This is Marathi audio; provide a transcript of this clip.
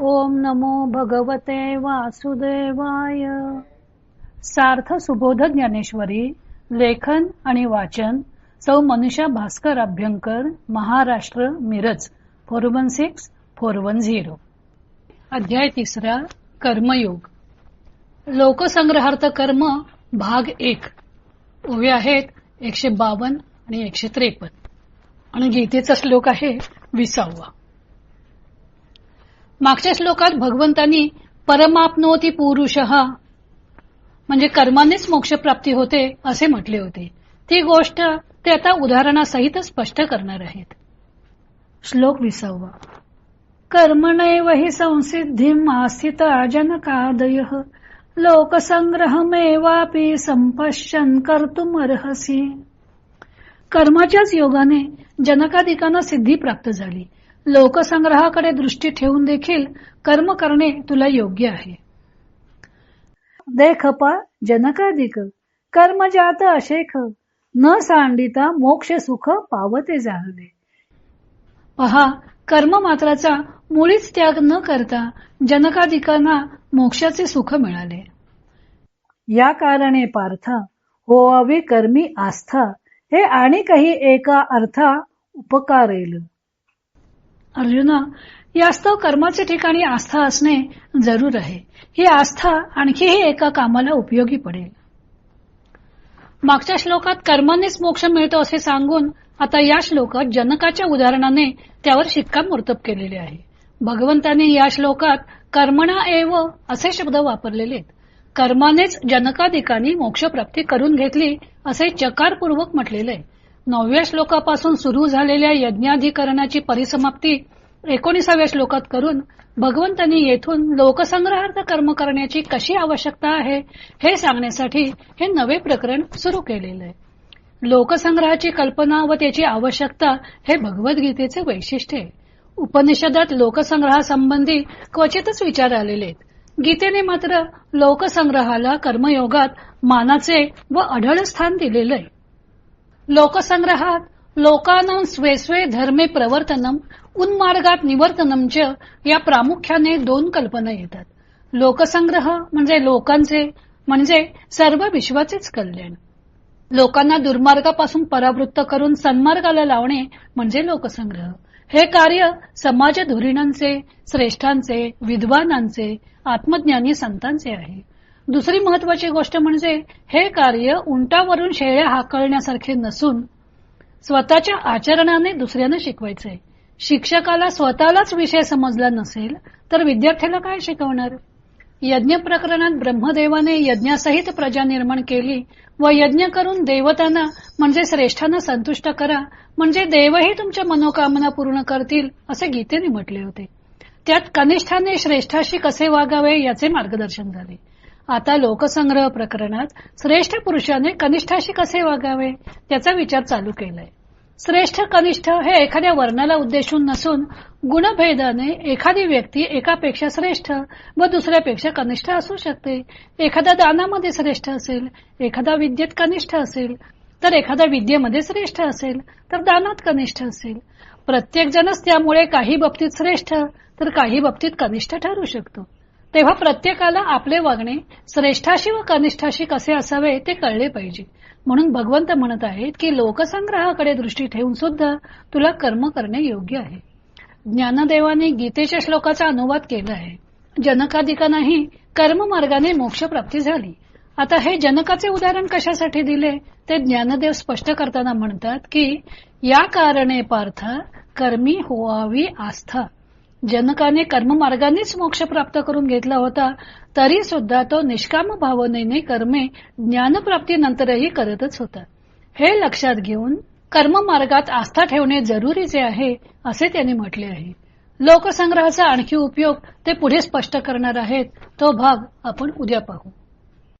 ओम नमो भगवते वासुदेवाय. सार्थ सुबोध ज्ञानेश्वरी लेखन आणि वाचन सौ Manusha Bhaskar Abhyankar Maharashtra Miraj four one six four one zero अध्याय तिसरा कर्मयोग. लोकसंग्रहार्थ कर्म भाग एक. उभे आहेत एकशे बावन आणि एकशे त्रेपन्न आणि गीतेचा श्लोक आहे विसावा. मागच्या श्लोकात भगवंतांनी परमापनोती पुरुष म्हणजे कर्मानेच मोक्षप्राप्ती होते असे म्हटले होते. ती गोष्ट ते आता उदाहरणासहित स्पष्ट करणार आहेत. श्लोक विसावा. कर्मणैव हि संसिद्धी आस्थित जनकादय लोकसंग्रहमेवापि संपश्यन कर्तुमर्हसी. कर्माच्याच योगाने जनकादिकांना सिद्धी प्राप्त झाली. लोकसंग्रहाकडे दृष्टी ठेवून देखील कर्म करणे तुला योग्य आहे. देख पा जनकाधिक कर्म जात अशेख. न सांडिता मोक्ष सुख पावते जाणले पहा कर्म मात्राचा मुळीच त्याग न करता जनकाधिकांना मोक्षाचे सुख मिळाले. या कारणे पार्था होवावी कर्मी आस्था. हे आणि काही एका अर्था उपकारेल. अर्जुना यास्तव कर्माचे ठिकाणी आस्था असणे जरूर आहे. ही आस्था आणखीही एका कामाला उपयोगी पडेल. मागच्या श्लोकात कर्मानेच मोक्ष मिळतो असे सांगून आता या श्लोकात जनकाच्या उदाहरणाने त्यावर शिक्कामोर्तब केलेले आहे. भगवंताने या श्लोकात कर्मणा एव असे शब्द वापरलेले आहेत. कर्मानेच जनकाधिकांनी मोक्षप्राप्ती करून घेतली असे चकारपूर्वक म्हटलेले आहे. नवव्या श्लोकापासून सुरू झालेल्या यज्ञाधिकरणाची परिसमाप्ती एकोणीसाव्या श्लोकात करून भगवंतांनी येथून लोकसंग्रहार्थ कर्म करण्याची कशी आवश्यकता आहे हे सांगण्यासाठी हे नवे प्रकरण सुरू केलेले आहे. लोकसंग्रहाची कल्पना व त्याची आवश्यकता हे भगवद्गीतेचे वैशिष्ट्य आहे. उपनिषदात लोकसंग्रहासंबंधी क्वचितच विचार आलेले आहेत. गीतेने मात्र लोकसंग्रहाला कर्मयोगात मानाचे व अढळ स्थान दिलेलं आहे. लोकसंग्रहात लोकांना स्वेस्वे धर्मे प्रवर्तनम उन्मार्गात निवर्तनमच या प्रामुख्याने दोन कल्पना येतात. लोकसंग्रह म्हणजे लोकांचे म्हणजे सर्व विश्वाचेच कल्याण. लोकांना दुर्मार्गापासून परावृत्त करून सन्मार्गाला लावणे म्हणजे लोकसंग्रह. हे कार्य समाज धुरीणांचे श्रेष्ठांचे विद्वानांचे आत्मज्ञानी संतांचे आहे. दुसरी महत्वाची गोष्ट म्हणजे हे कार्य उंटावरून शेळ्या हाकळण्यासारखे नसून स्वतःच्या आचरणाने दुसऱ्यांना शिकवायचे. शिक्षकाला स्वतःलाच विषय समजला नसेल तर विद्यार्थ्याला काय शिकवणार? यज्ञ प्रकरणात ब्रह्मदेवाने यज्ञासहित प्रजा निर्माण केली व यज्ञ करून देवतांना म्हणजे श्रेष्ठांना संतुष्ट करा म्हणजे देवही तुमच्या मनोकामना पूर्ण करतील असे गीतेने म्हटले होते. त्यात कनिष्ठाने श्रेष्ठाशी कसे वागावे याचे मार्गदर्शन झाले. आता लोकसंग्रह प्रकरणात श्रेष्ठ पुरुषाने कनिष्ठाशी कसे वागावे? त्याचा विचार चालू केलाय. श्रेष्ठ कनिष्ठ हे एखाद्या वर्णाला उद्देशून नसून गुणभेदाने एखादी व्यक्ती एकापेक्षा श्रेष्ठ व दुसऱ्यापेक्षा कनिष्ठ असू शकते. एखादा दानामध्ये श्रेष्ठ असेल एखादा विद्येत कनिष्ठ असेल तर एखादा विद्येमध्ये श्रेष्ठ असेल तर दानात कनिष्ठ असेल. प्रत्येक जणच त्यामुळे काही बाबतीत श्रेष्ठ तर काही बाबतीत कनिष्ठ ठरू शकतो. तेव्हा प्रत्येकाला आपले वागणे श्रेष्ठाशी व कनिष्ठाशी कसे असावे ते कळले पाहिजे. म्हणून भगवंत म्हणत आहेत की लोकसंग्रहाकडे दृष्टी ठेवून सुद्धा तुला कर्म करणे योग्य आहे. ज्ञानदेवाने गीतेच्या श्लोकाचा अनुवाद केला आहे. जनकाधिकांनाही कर्ममार्गाने मोक्षप्राप्ती झाली. आता हे जनकाचे उदाहरण कशासाठी दिले? ते ज्ञानदेव स्पष्ट करताना म्हणतात की या कारणे पार्थ कर्मी होवावी आस्था. जनकाने कर्ममार्गानेच मोक्ष प्राप्त करून घेतला होता तरी सुद्धा तो निष्काम भावनेने कर्मे ज्ञानप्राप्तीनंतरही करतच होता. हे लक्षात घेऊन कर्ममार्गात आस्था ठेवणे जरुरीचे आहे असे त्यांनी म्हटले आहे. लोकसंग्रहाचा आणखी उपयोग ते पुढे स्पष्ट करणार आहेत तो भाग आपण उद्या पाहू.